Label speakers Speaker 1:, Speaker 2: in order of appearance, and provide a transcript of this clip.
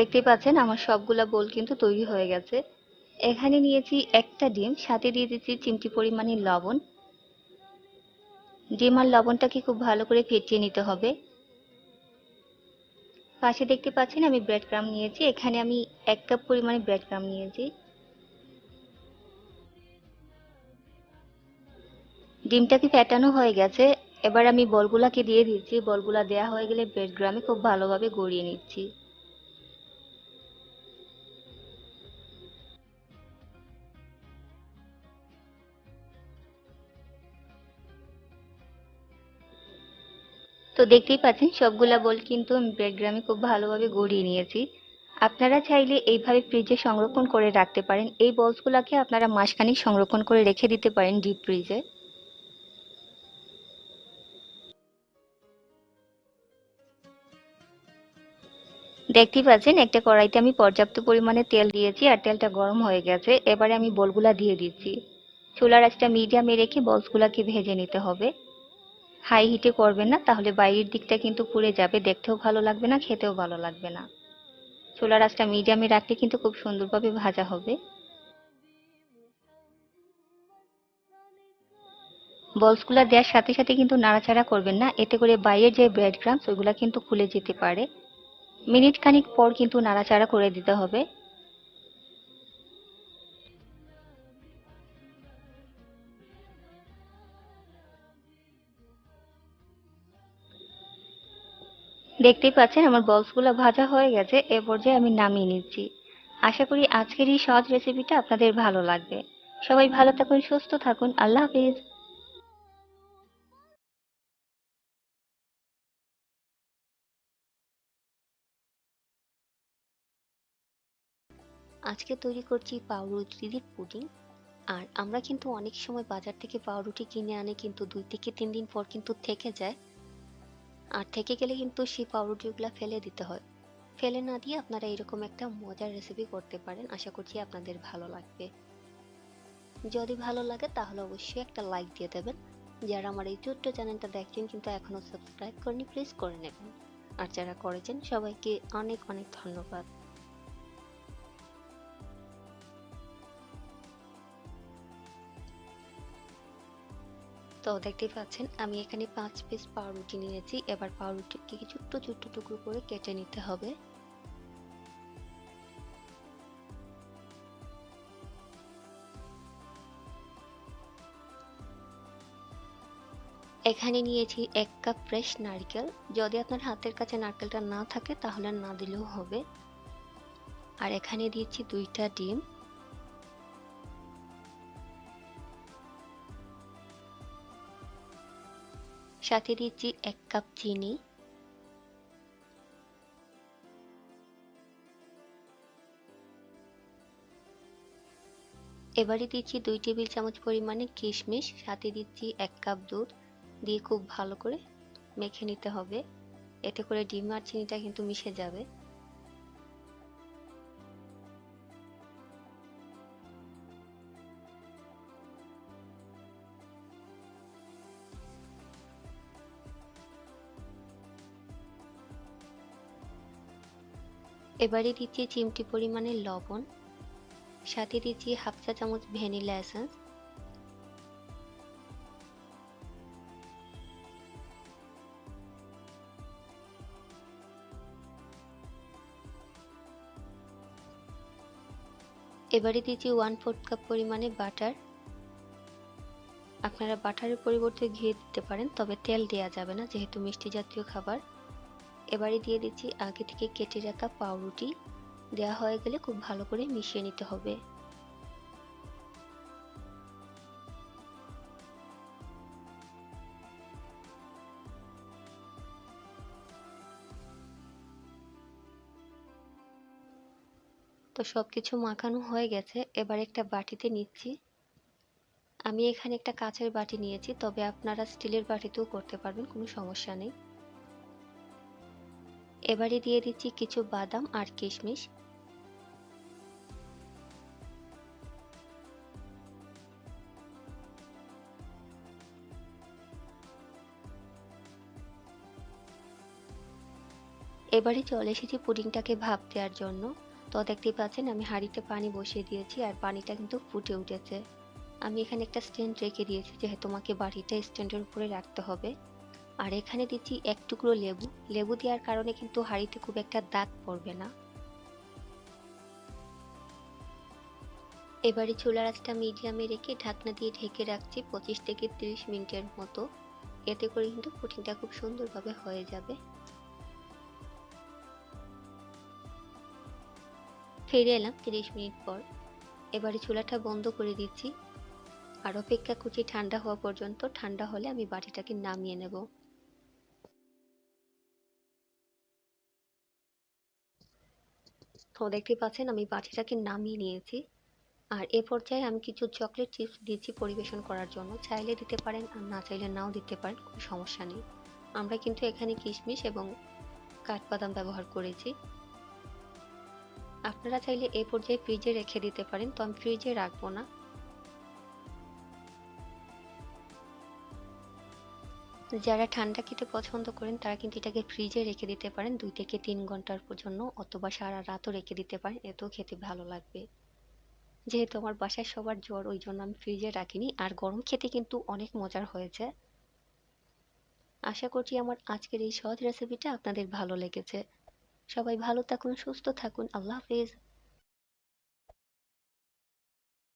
Speaker 1: দেখতেই পাচ্ছেন, আমার সবগুলা বোল কিন্তু তৈরি হয়ে গেছে। এখানে নিয়েছি একটা ডিম, সাথে দিয়ে দিচ্ছি চিমটি পরিমাণে লবণ। ডিম আর লবণটাকে খুব ভালো করে ফেটিয়ে নিতে হবে। পাশে দেখতে পাচ্ছেন, আমি ব্রেড ক্রাম নিয়েছি। এখানে আমি এক কাপ পরিমাণে ব্রেড ক্রাম নিয়েছি। ডিমটাকে ফেটানো হয়ে গেছে। এবার আমি বলগুলাকে দিয়ে দিচ্ছি। বলগুলা দেয়া হয়ে গেলে ব্রেড গ্রামে খুব ভালোভাবে গড়িয়ে নিচ্ছি। তো দেখতেই পাচ্ছেন, সবগুলা বল কিন্তু আমি ব্রেড খুব ভালোভাবে গড়িয়ে নিয়েছি। আপনারা চাইলে এইভাবে ফ্রিজে সংরক্ষণ করে রাখতে পারেন। এই বলসগুলোকে আপনারা মাসখানেক সংরক্ষণ করে রেখে দিতে পারেন ডিপ ফ্রিজে দেখতেই পাচ্ছেন, একটা কড়াইতে আমি পর্যাপ্ত পরিমাণে তেল দিয়েছি আর তেলটা গরম হয়ে গেছে। এবারে আমি বলগুলা দিয়ে দিচ্ছি। চুলার আঁচটা মিডিয়ামে রেখে বলসগুলাকে ভেজে নিতে হবে। হাই হিটে করবেন না, তাহলে বাইরের দিকটা কিন্তু পুড়ে যাবে। দেখতেও ভালো লাগবে না, খেতেও ভালো লাগবে না। চুলার আঁচটা মিডিয়ামে রাখলে কিন্তু খুব সুন্দরভাবে ভাজা হবে। বলসগুলা দেওয়ার সাথে সাথে কিন্তু নাড়াচাড়া করবেন না, এতে করে বাইরের যে ব্রেড ক্রামস ওইগুলা কিন্তু খুলে যেতে পারে। মিনিট খানিক পর কিন্তু নাড়াচাড়া করে দিতে হবে। দেখতেই পাচ্ছেন আমার বলসগুলো ভাজা হয়ে গেছে, এ পর্যায়ে আমি নামিয়ে নিচ্ছি। আশা করি আজকের এই সহজ রেসিপিটা আপনাদের ভালো লাগবে। সবাই ভালো থাকুন, সুস্থ থাকুন, আল্লাহ হাফিজ। আজকে তৈরি করছি পাউরুটির পুডিং, আর আমরা কিন্তু অনেক সময় বাজার থেকে পাউরুটি কিনে আনে কিন্তু দুই থেকে তিন দিন পর কিন্তু থেকে যায়। আর থেকে গেলে কিন্তু সেই পাউরুটিগুলো ফেলে দিতে হয়। ফেলে না দিয়ে আপনারা এরকম একটা মজার রেসিপি করতে পারেন, আশা করছি আপনাদের ভালো লাগবে। যদি ভালো লাগে তাহলে অবশ্যই একটা লাইক দিয়ে দেবেন। যারা আমার এই ছোট্ট চ্যানেলটা দেখছেন কিন্তু এখনও সাবস্ক্রাইব করেনি প্লিজ করে নেবেন। আর যারা করেছেন সবাইকে অনেক অনেক ধন্যবাদ। তো দেখতেই পাচ্ছেন, আমি এখানে পাঁচ পিস পাউরুটি নিয়েছি। এবার পাউরুটিকে ছোট্ট ছোট্ট টুকরো করে কেটে নিতে হবে। এখানে নিয়েছি এক কাপ ফ্রেশ নারকেল। যদি আপনার হাতের কাছে নারকেলটা না থাকে, তাহলে না দিলেও হবে। আর এখানে দিয়েছি দুইটা ডিম। সাথে দিচ্ছি এক কাপ চিনি। এবারে দিচ্ছি দুই টেবিল চামচ পরিমাণে কিশমিশ, সাথে দিচ্ছি এক কাপ দুধ। দিয়ে খুব ভালো করে মেখে নিতে হবে। এতে করে ডিম আর চিনিটা কিন্তু মিশে যাবে। এবারে দিচ্ছি চিমটি পরিমাণে লবণ, সাথে দিচ্ছি হাফ চা চামচ ভ্যানিলা এসেন্স। এবারে দিচ্ছি ওয়ান ফোর্থ কাপ পরিমাণে বাটার আপনারা বাটারের পরিবর্তে ঘি দিতে পারেন, তবে তেল দেওয়া যাবে না, যেহেতু মিষ্টি জাতীয় খাবার। এবারে দিয়ে দিচ্ছি আগে থেকে কেটে রাখা পাউরুটি। দেওয়া হয়ে গেলে খুব ভালো করে মিশিয়ে নিতে হবে। তো সব কিছু মাখানো হয়ে গেছে। এবার একটা বাটিতে নিচ্ছি। আমি এখানে একটা কাঁচের বাটি নিয়েছি, তবে আপনারা স্টিলের বাটিতেও করতে পারবেন, কোনো সমস্যা নেই। এবারে দিয়ে দিচ্ছি কিছু বাদাম আর কিশমিশ। এবারে চলে এসেছি পুডিংটাকে ভাপ দেওয়ার জন্য। তো দেখতেই পাচ্ছেন, আমি হাঁড়িতে পানি বসিয়ে দিয়েছি আর পানিটা কিন্তু ফুটে উঠেছে। আমি এখানে একটা স্ট্যান্ড রেখে দিয়েছি, যেহেতু তোমাকে বাড়িটা স্ট্যান্ডের উপরে রাখতে হবে। আর এখানে দিচ্ছি এক টুকরো লেবু। লেবু দেওয়ার কারণে কিন্তু হাঁড়িতে খুব একটা দাগ পড়বে না। এবারে চুলার আঁচটা মিডিয়ামে রেখে ঢাকনা দিয়ে ঢেকে রাখছি পঁচিশ থেকে তিরিশ মিনিটের মতো। এতে করে কিন্তু পুডিংটা খুব সুন্দরভাবে হয়ে যাবে। ফিরে এলাম তিরিশ মিনিট পর। এবারে চুলাটা বন্ধ করে দিচ্ছি। আর অপেক্ষা করছি ঠান্ডা হওয়া পর্যন্ত। ঠান্ডা হলে আমি বাটিটাকে নামিয়ে নেব। তো দেখতে পাচ্ছেন আমি বাটিটাকে নামিয়ে নিয়েছি। আর এ পর্যায়ে আমি কিছু চকলেট চিপস দিয়েছি পরিবেশন করার জন্য। চাইলে দিতে পারেন, আর না চাইলে নাও দিতে পারেন, কোনো সমস্যা নেই। আমরা কিন্তু এখানে কিশমিশ এবং কাঠবাদাম ব্যবহার করেছি। আপনারা চাইলে এ পর্যায়ে ফ্রিজে রেখে দিতে পারেন, তো আমি ফ্রিজে রাখব না। যারা ঠান্ডা খেতে পছন্দ করেন, তারা কিন্তু এটাকে ফ্রিজে রেখে দিতে পারেন। দুই থেকে তিন ঘণ্টার জন্য অথবা সারা রাতও রেখে দিতে পারেন। এতেও খেতে ভালো লাগবে। যেহেতু আমার বাসায় সবার জ্বর, ওই জন্য আমি ফ্রিজে রাখিনি। আর গরম খেতে কিন্তু অনেক মজার হয়েছে। আশা করছি আমার আজকের এই সহজ রেসিপিটা আপনাদের ভালো লেগেছে। সবাই ভালো থাকুন, সুস্থ থাকুন। আল্লাহ হাফিজ।